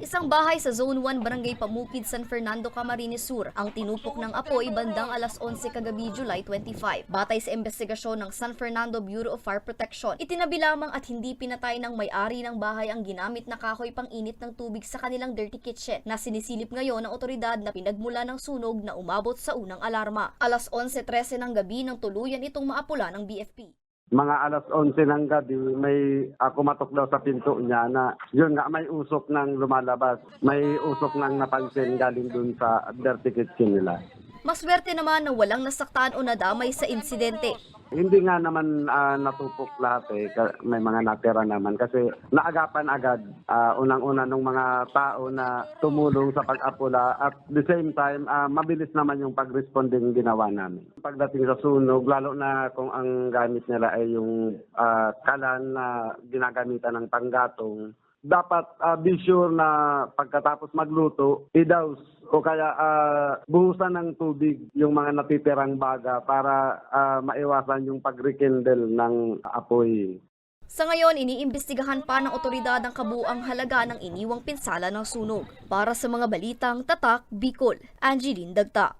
Isang bahay sa Zone 1, Barangay Pamukid, San Fernando, Camarines Sur ang tinupok ng apoy bandang alas 11 kagabi July 25. Batay sa investigasyon ng San Fernando Bureau of Fire Protection, itinabi lamang at hindi pinatay ng may-ari ng bahay ang ginamit na kahoy pang init ng tubig sa kanilang dirty kitchen na sinisilip ngayon ng otoridad na pinagmula ng sunog na umabot sa unang alarma. Alas 11.13 ng gabi nang tuluyan itong maapula ng BFP. Mga alas 11 ng gabi, may ako matok daw sa pinto niya na yun nga may usok ng lumalabas. May usok ng napansin galing dun sa dirty kitchen nila. Maswerte naman na walang nasaktan o nadamay sa insidente. Hindi nga naman ah, natupok lahat eh. May mga natira naman kasi naagapan agad ah, unang-una ng mga tao na tumulong sa pag-apula at the same time ah, mabilis naman yung pag-responding ginawa namin. Pagdating sa sunog, lalo na kung ang gamit nila ay yung ah, kalan na ginagamitan ng panggatong, dapat ah, be sure na pagkatapos magluto, idaws o kaya ah, buhusan ng tubig yung mga natitirang baga para ah, maiwasan yung pag-rekindle ng apoy. Sa ngayon, iniimbestigahan pa ng otoridad ang kabuang halaga ng iniwang pinsala ng sunog. Para sa mga balitang tatak, Bicol, Angeline Dagta.